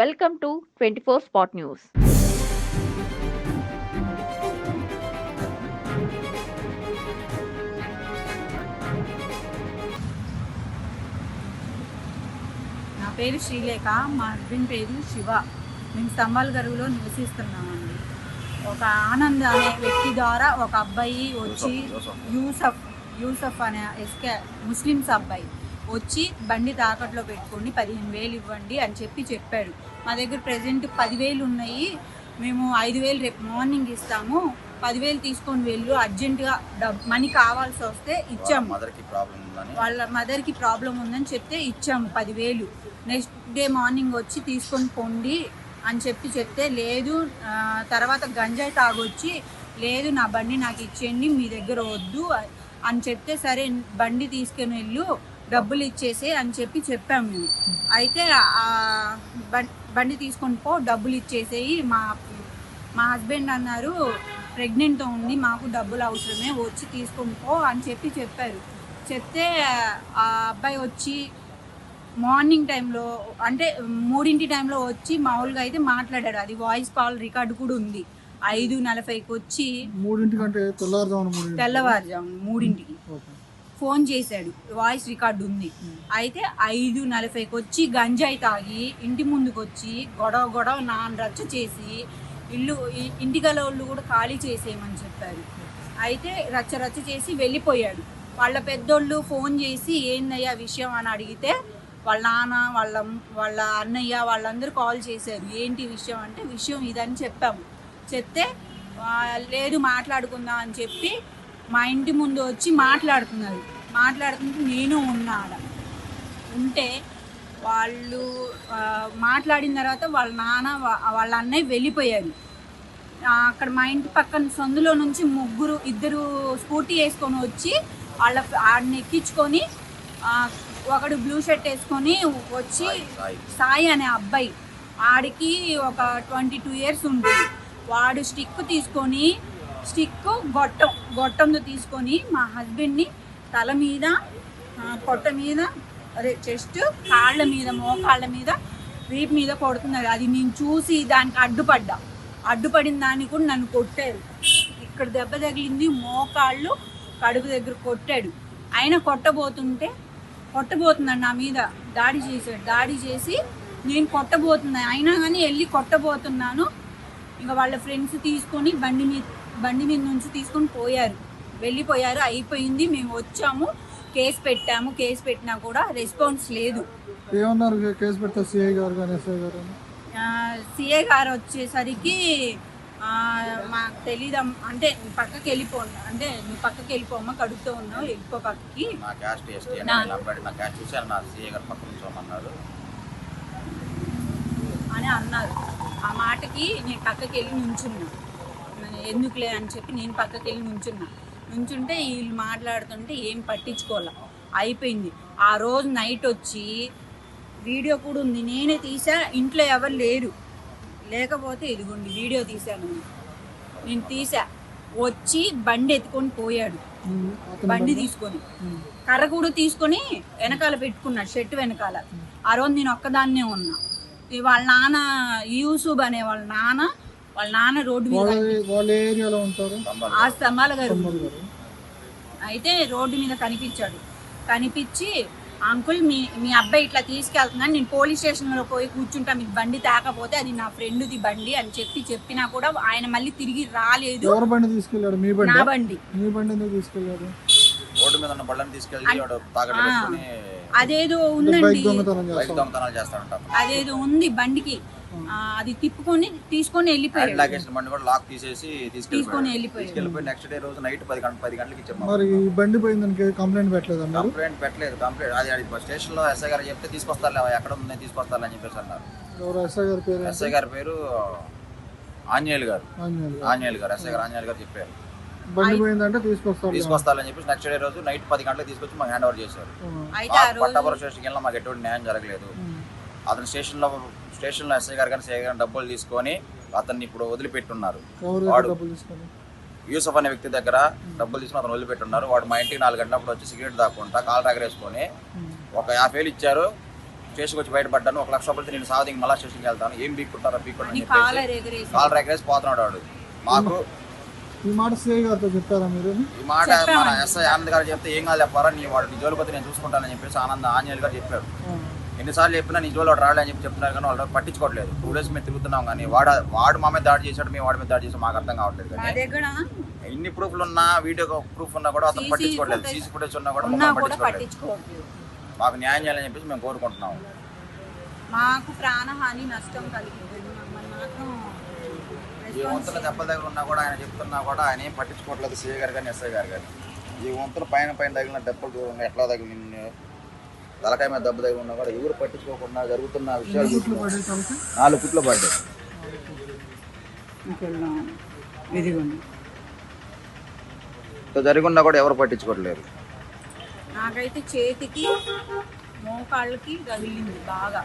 Welcome to twenty four spot news నా పేరు శ్రీలేఖ మా హస్బెండ్ పేరు శివ. మేము స్తంభాల గరువులో నివసిస్తున్నామండి. ఒక ఆనంద్ అనే వ్యక్తి ద్వారా ఒక అబ్బాయి వచ్చి యూసఫ్. యూసఫ్ అనే ఎస్కే ముస్లిమ్స్ అబ్బాయి. వచ్చి బండి తాకట్లో పెట్టుకొని పదిహేను వేలు ఇవ్వండి అని చెప్పి చెప్పాడు. మా దగ్గర ప్రజెంట్ పదివేలు ఉన్నాయి. మేము ఐదు వేలు రేపు మార్నింగ్ ఇస్తాము. పదివేలు తీసుకొని వెళ్ళు. అర్జెంటుగా డబ్ మనీ కావాల్సి వస్తే ఇచ్చాము. వాళ్ళ మదర్కి ప్రాబ్లం ఉందని చెప్తే ఇచ్చాము పదివేలు. నెక్స్ట్ డే మార్నింగ్ వచ్చి తీసుకొని పోండి అని చెప్పి చెప్తే లేదు తర్వాత గంజాయి తాగొచ్చి లేదు నా బండి నాకు ఇచ్చేయండి మీ దగ్గర వద్దు అని చెప్తే సరే బండి తీసుకొని వెళ్ళు. డబ్బులు ఇచ్చేసే అని చెప్పి చెప్పాము మేము. అయితే బండి తీసుకొని పో డబ్బులు ఇచ్చేసేయి మా మా హస్బెండ్ అన్నారు ప్రెగ్నెంట్తో ఉంది మాకు డబ్బులు అవసరమే వచ్చి తీసుకొని పో అని చెప్పి చెప్పారు. చెప్తే ఆ అబ్బాయి వచ్చి మార్నింగ్ టైంలో అంటే మూడింటి టైంలో వచ్చి మామూలుగా అయితే మాట్లాడాడు. అది వాయిస్ కాల్ రికార్డు కూడా ఉంది. ఐదు నలభైకి వచ్చి మూడింటికంటే తెల్లవారుజామున మూడింటి. తెల్లవారుజాము మూడింటికి. ఫోన్ చేశాడు. వాయిస్ రికార్డు ఉంది. అయితే ఐదు నలభైకి వచ్చి గంజాయి తాగి ఇంటి ముందుకు వచ్చి గొడవ గొడవ నాన్న రచ్చ చేసి ఇల్లు ఇంటి ఇంటిగల వాళ్ళు కూడా ఖాళీ చేసేయమని చెప్పారు. అయితే రచ్చ రచ్చ చేసి వెళ్ళిపోయాడు. వాళ్ళ పెద్దోళ్ళు ఫోన్ చేసి ఏందయ్యా విషయం? అని అడిగితే వాళ్ళ నాన్న వాళ్ళ వాళ్ళ అన్నయ్య వాళ్ళందరూ కాల్ చేశారు. ఏంటి విషయం? అంటే విషయం ఇదని చెప్పాము. చెప్తే లేదు మాట్లాడుకుందాం అని చెప్పి మా ఇంటి ముందు వచ్చి మాట్లాడుతున్నారు మాట్లాడుతుంటే నేను ఉన్నా ఆడ. ఉంటే వాళ్ళు మాట్లాడిన తర్వాత వాళ్ళ నాన్న వాళ్ళ అన్నయ్య వెళ్ళిపోయారు. అక్కడ మా ఇంటి పక్కన సందులో నుంచి ముగ్గురు ఇద్దరు స్కూటీ వేసుకొని వచ్చి వాళ్ళ ఆడిని ఎక్కించుకొని ఒకడు బ్లూ షర్ట్ వేసుకొని వచ్చి సాయి సాయి. అనే అబ్బాయి. ఆడికి ఒక ట్వంటీ టూ ఇయర్స్ ఉంటుంది వాడు స్టిక్ తీసుకొని స్టిక్ గొట్టం గొట్టంతో తీసుకొని మా హస్బెండ్ని తల మీద పొట్ట మీద అదే చెస్ట్ కాళ్ళ మీద మోకాళ్ళ మీద వీపు మీద కొడుతున్నారు. అది నేను చూసి దానికి అడ్డుపడ్డా. అడ్డుపడిన దాన్ని కూడా నన్ను కొట్టారు. ఇక్కడ దెబ్బ తగిలింది మోకాళ్ళు కడుపు దగ్గర కొట్టాడు. ఆయన కొట్టబోతుంటే కొట్టబోతున్నాడు నా మీద. దాడి చేశాడు. దాడి చేసి నేను కొట్టబోతున్నాను అయినా కానీ వెళ్ళి కొట్టబోతున్నాను. ఇంకా వాళ్ళ ఫ్రెండ్స్ తీసుకొని బండి మీద బండి మీద నుంచి తీసుకొని పోయారు. వెళ్ళిపోయారు అయిపోయింది. మేము వచ్చాము. కేసు పెట్టాము. కేసు పెట్టినా కూడా రెస్పాన్స్ లేదు. ఏమన్నారు? కేసు పెడితే సిఐ గారు కానీ ఎస్ఐ గారు సిఏ గారు వచ్చేసరికి ఆ, మాకు తెలీదు అంటే పక్కకి వెళ్ళిపో అంటే నువ్వు పక్కకి వెళ్ళిపోమ్మా కడుపుతో ఉన్నావు వెళ్ళిపో పక్కకి. నా క్యాస్ట్ ఎస్టీ అని నా- నిలబడి నా క్యాస్ట్ చూశాను నా సీఏ గారు పక్కన ఉంచమన్నారు అని అన్నారు. ఆ మాటకి నేను పక్కకి వెళ్ళి నుంచున్నా. నేను ఎందుకులే అని చెప్పి నేను పక్కకి వెళ్ళి నుంచున్నా. నుంచుంటే వీళ్ళు మాట్లాడుతుంటే ఏం పట్టించుకోలే అయిపోయింది. ఆ రోజు నైట్ వచ్చి వీడియో కూడా ఉంది. నేనే తీసా ఇంట్లో ఎవరు లేరు. లేకపోతే ఇదిగోండి వీడియో తీశాను. నేను. తీసా. వచ్చి బండి ఎత్తుకొని పోయాడు. బండి తీసుకొని. కర్ర కూడా తీసుకొని వెనకాల పెట్టుకున్నాడు షర్ట్ వెనకాల. ఆ రోజు నేను ఒక్కదాన్నే ఉన్నా. వాళ్ళ నాన్న యూసుఫ్ అనే వాళ్ళ నాన్న వాళ్ళ నాన్న రోడ్డు మీద ఉంటారు. ఆ స్తంభాల గారు. అయితే రోడ్డు మీద కనిపించాడు. కనిపించి అంకుల్ మీ మీ అబ్బాయి ఇట్లా తీసుకెళ్తున్నాను నేను పోలీస్ స్టేషన్లో పోయి కూర్చుంటా. మీకు బండి తాకపోతే అది నా ఫ్రెండ్ది బండి అని చెప్పి చెప్పినా కూడా ఆయన మళ్ళీ తిరిగి రాలేదు. ఎవరు బండి తీసుకెళ్ళాడు మీ బండి? నా బండి. మీ బండి ఎందుకు తీసుకెళ్ళాడు రోడ్డు మీద ఉన్న బళ్ళని తీసుకెళ్ళి అదేదో ఉందండి. అదేదో ఉంది బండికి. ఆ, అది తిప్పుకొని తీసుకొని వెళ్ళిపోయాడు. లాగేసిన బండి కూడా లాక్ తీసేసి తీసుకొని వెళ్ళిపోయాడు. నెక్స్ట్ డే రోజు నైట్ పది గంట పది గంటలకు ఇచ్చాము మరి ఈ బండి పోయిందానికి కంప్లైంట్ పెట్టలేదు అన్నారు కంప్లైంట్ పెట్టలేదు. కంప్లైంట్ అది అది స్టేషన్లో ఎస్ఐ గారు చెప్తే తీసుకొస్తారు ఎక్కడ తీసుకొస్తారు అని చెప్పేసి అన్నారు. ఎవరు ఎస్ఐ గారి పేరు? ఎస్ఐ గారి పేరు గారు. ఆంజనేయులు గారు. ఆంజనేయులు గారు ఎస్ఐ గారు ఆంజనేయులు గారు చెప్పారు. బండి పోయిందంటే తీసుకొస్తారు తీసుకొస్తారని చెప్పేసి నెక్స్ట్ డే రోజు నైట్ పది గంటలకు తీసుకొచ్చి మాకు హ్యాండ్ ఓవర్ చేశారు అయితే ఆ రోజు పట్టాపురం స్టేషన్కి వెళ్ళినా మాకు ఎటువంటి న్యాయం జరగలేదు. అతను స్టేషన్లో స్టేషన్లో ఎస్ఐ గారు కానీ సిఐ గారు డబ్బులు తీసుకొని అతన్ని ఇప్పుడు వదిలిపెట్టున్నారు. వాడు. డబ్బులు తీసుకొని? యూసఫ్ అనే వ్యక్తి దగ్గర డబ్బులు తీసుకుని అతను వదిలిపెట్టున్నారు. వాడు మా ఇంటికి నాలుగు గంటలప్పుడు వచ్చి సిగరెట్ దాక్కుంటా కాలు ఎగరేసుకొని ఉమ్. ఒక యాభై వేలు ఇచ్చారు. స్టేషన్కి వచ్చి బయటపడ్డాను. ఒక లక్ష రూపాయలతో నేను సావదింగి మళ్ళీ స్టేషన్కి వెళ్తాను. ఏం బీక్కుంటారా ఎగరేసి కాల్ రేకేసి పోతున్నాడు వాడు. మాకు ఈ మాట సిఐ గారితో చెప్పారా మీరు? ఈ మాట మన ఎస్ఐ ఆనంద్ గారు చెప్తే ఏం కాదు చెప్పారా నీ వాడు నీ జోలిపోతే నేను చూసుకుంటానని చెప్పేసి ఆనంద్ ఆంజనేయులు గారు చెప్పారు. ఎన్నిసార్లు చెప్పినా నీ జోలు అని చెప్పి చెప్తున్నారు కానీ వాళ్ళు పట్టించుకోవట్లేదు. టూ డేస్ మేము తిరుగుతున్నాం కానీ వాడు వాడు మా మీద దాడి చేశాడు మేము వాడి మీద దాడి చేసాం మాకు అర్థం కావట్లేదు కానీ దగ్గర ఎన్ని ప్రూఫ్లు ఉన్నా వీడియో ప్రూఫ్ ఉన్నా కూడా అతను పట్టించుకోవట్లేదు. సీసీ ఫుటేజ్ ఉన్నా కూడా ఉన్నా మమ్మల్ని కూడా పట్టించుకోవట్లేదు. మాకు న్యాయం చేయాలని చెప్పేసి మేము కోరుకుంటున్నాం. మాకు ప్రాణహాని నష్టం కలిగింది. మమ్మల్ని మాత్రం ఈ వంతుల దెబ్బల దగ్గర ఉన్నా కూడా ఆయన చెప్తున్నా కూడా ఆయన ఏం పట్టించుకోవట్లేదు సీఏ గారు కానీ ఎస్ఐ గారు కానీ ఈ వంతుల పైన పైన తగిలిన దెబ్బలు చూడండి ఎట్లా తగిలింది తలకాయ మీద దెబ్బ తగిలి ఉన్నా కూడా ఎవరు పట్టించుకోకుండా జరుగుతున్న విషయాలు నాలుగు ఫుట్లు పడ్డాయి జరుగున్నా కూడా ఎవరు పట్టించుకోవట్లేదు నాకైతే చేతికి మోకాళ్ళకి తగిలింది బాగా.